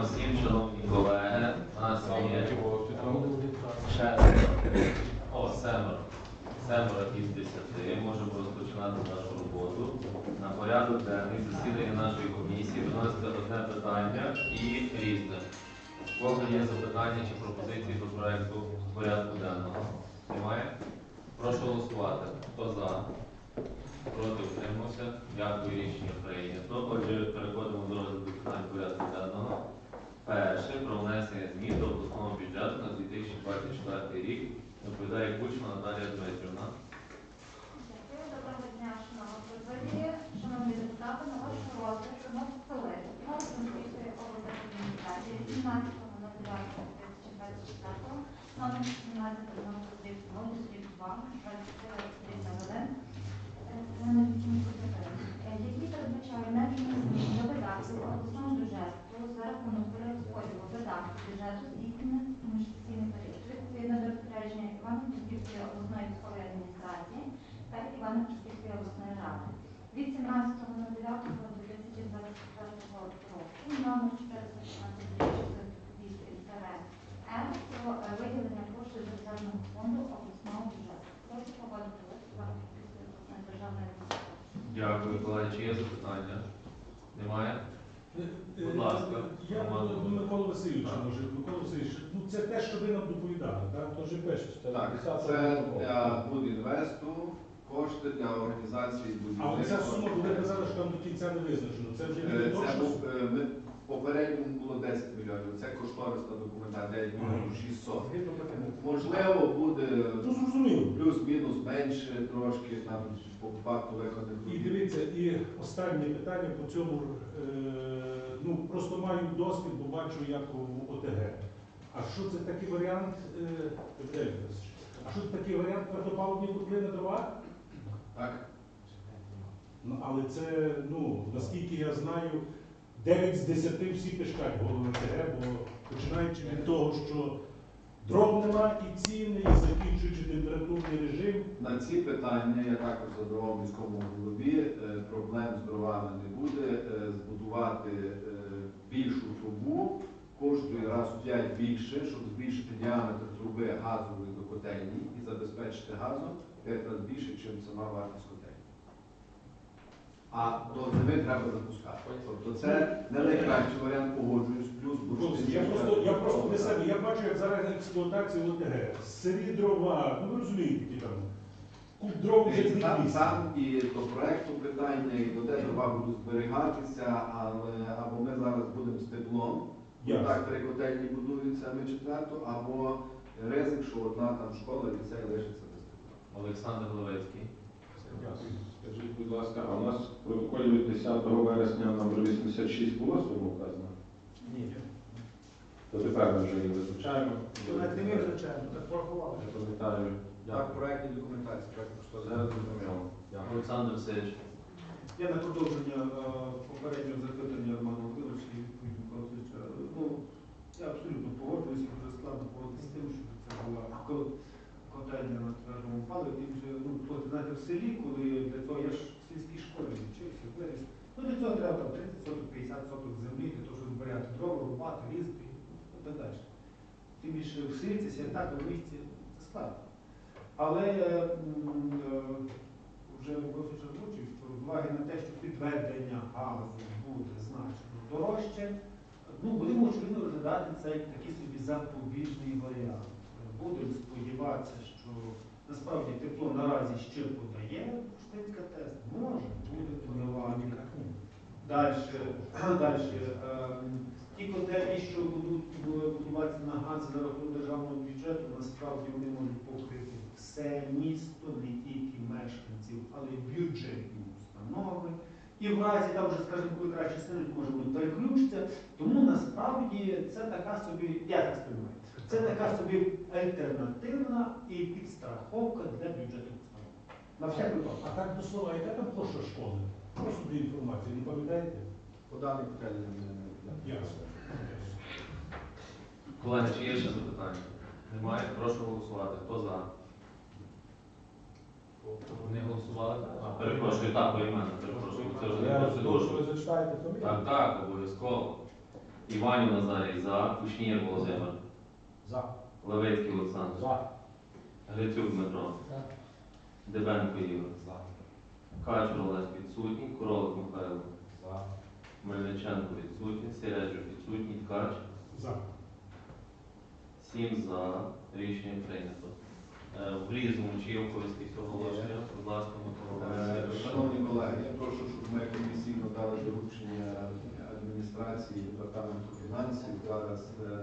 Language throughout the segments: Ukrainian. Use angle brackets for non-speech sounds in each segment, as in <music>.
вам всім, шановні колеги. У нас є шестеро. О, семеро. Семеро із десяти. Можемо розпочинати нашу роботу. На порядок денний засідання нашої комісії виноситься одне питання і різне. У кого є запитання чи пропозиції до проекту порядку денного? Немає? Прошу голосувати. Хто за? Проти утримався. Дякую, рішення прийнято. Отже, переходимо до розгляду питань порядку денного. Перше про внесення змін до обласного бюджету на 2024 рік. Доповідає Кучма Наталія Дмитрівна. Дякую. Доброго дня, шановні президії, шановні депутати, на ваш розгляд вносили Новосибірської облдержадміністрації 17.09.2024 номер 17.03.02 24.31 який передбачає внесення змін до видатків обласного бюджету за рахунок перерозподілу видатків бюджету здійснених інвестиційних тарифів відповідно до розпорядження Івано-Франківської обласної військової адміністрації та Івано-Франківської обласної ради від 17.09.2024 року номер 416 про е, виділення коштів з резервного фонду обласного бюджету. Прошу погодити лист Івано-Франківської обласної державної адміністрації. Дякую, колеги. Чи є запитання? Немає? Будь ласка, Роман. до Микола Васильовича, Так. може, Микола Васильович, ну це те, що ви нам доповідали, так? То вже пишеш. Так, це для Будінвесту, кошти для організації А оця будівництва. сума, бо ви казали, що там до кінця не визначено. Це вже Е, не Це точно. був, е, ми попередньому було 10 мільйонів, це кошторисна документація 9 мільйонів 600. Можливо, буде Ну, зрозуміло. плюс-мінус менше трошки, там по факту виконаних І робіт. дивіться, і останнє питання по цьому, е, ну просто маю досвід, бо бачу, як у ОТГ. А що це такий варіант, е, а що це такий варіант твердопаливні котли на дрова? Так? Ну, але це, ну, наскільки я знаю, 9 з 10 всі пишкать голови ТГ, бо починаючи від того, що дров нема і ціни, і закінчуючи температурний режим. На ці питання я також задавав міському голові. е, Проблем з дровами не буде. Е, Збудувати е, більшу трубу коштує раз в 5 більше, щоб збільшити діаметр труби газової до котельні і забезпечити газом 5 разів більше, ніж сама вартість котельні. А до зими треба запускати. Тобто це не найкращий варіант, погоджуюсь, плюс бурштин. Я просто, я просто не самі, я бачу, як зараз експлуатація ОТГ. Сирі дрова, ну ви розумієте, які там. Куб дров вже Дивіться, Там, 200. там і до проекту питання, і до де дрова будуть зберігатися, але або ми зараз будемо з теплом. Так три котельні будуються, а ми четверту, або ризик, що одна там школа ліцей лишиться без тепла. Олександр Головецький. Скажіть, будь ласка, а у нас в протоколі від 10 вересня номер 86 було сума вказано? Ні. То тепер ми вже її визначаємо. Навіть не ми визначаємо, так порахували. Я пам'ятаю. Так, Дякую. проектні документації, проект Все що зрозуміло. Дякую. Олександр Васильович. Я на продовження е, попереднього запитання Романа Володимировича Микола Ну, я абсолютно погоджуюся, дуже складно погодитися з тим, що це була ко- котельня на твердому паливі. Ну, знаєте, в селі, коли для того, я ж в сільській школі вчився, виріс, ну для цього треба там 30 соток, 50 соток землі, для того, щоб зберігати дрова, рубати, різати і так далі. Тим більше в це свята, в місті це складно. Але е, вже досить озвучив, уваги на те, що підведення газу буде значно дорожче, ну, будемо очевидно розглядати цей такий собі запобіжний варіант. Будемо сподіватися, що насправді тепло наразі ще подає Штинська тест, може буде подавати. Далі, <clears throat> далі. ем, Ті котельні, що будуть бу- будуватися на газ за рахунок державного бюджету, насправді вони можуть покрити все місто, не тільки мешканців, але й бюджетні установи. І в разі там вже, скажімо, коли краще сидить, може бути переключиться. Тому насправді це така собі, я так сприймаю, це така собі альтернативна і підстраховка для бюджетних установ. На всяк випадок. А так до слова, яка там площа школи? Просто для інформації, не пам'ятаєте? По даній не Ясно. Колеги, чи є ще запитання? Немає? Прошу голосувати. Хто за? Не голосували? А, перепрошую, так, поіменно, перепрошую. Це вже не процедура. ви зачитаєте фамілію? Так, так, обов'язково. Іванів Назарій за. Кушнір Володимир. За. Левицький Олександр. За. Грицюк Дмитро. Дебенко Ігор. За. Качур Олег відсутній. Королик Михайло. За. Мельниченко відсутній. Середжук відсутній. Ткач. За. Сім за. Рішення прийнято. Е, В Різному чи є якісь оголошення? Будь ласка, Микола Е, Шановні колеги, я прошу, щоб ми комісійно дали доручення адміністрації департаменту фінансів зараз е,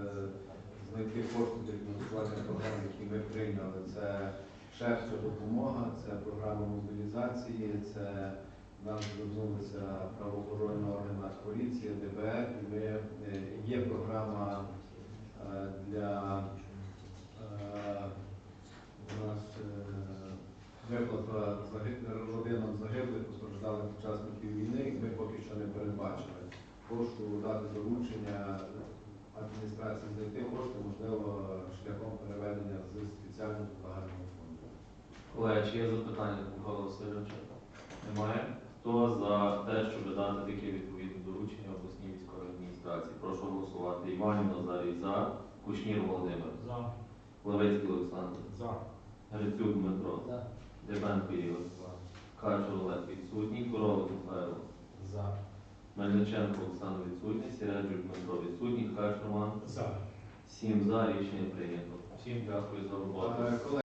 знайти кошти для фінансування програм, які ми прийняли. Це шефська допомога, це програма мобілізації, це нам звернулися правоохоронні органи поліція, ДБР, і ми є програма для е, у нас е, виплата загиб- родинам загиблих, постраждалих учасників війни, ми поки що не передбачили. Прошу дати доручення адміністрації знайти кошти, можливо, шляхом переведення з спеціального загального фонду. Колеги, чи є запитання до Микола Васильовича? Немає. Хто за те, щоб дати таке відповідне доручення обласній військовій адміністрації? Прошу голосувати. Іванів Назарій за. Кушнір Володимир. За. Левицький Олександр. За. Грицюк Дмитро. Дебенко Ігор. Качур Олег відсутній. Королик Михайло. За. Мельниченко Олександр відсутній. Середжук Дмитро відсутній. Ткач Роман. За. Сім за. Рішення прийнято. Всім дякую за роботу. Е, колеги,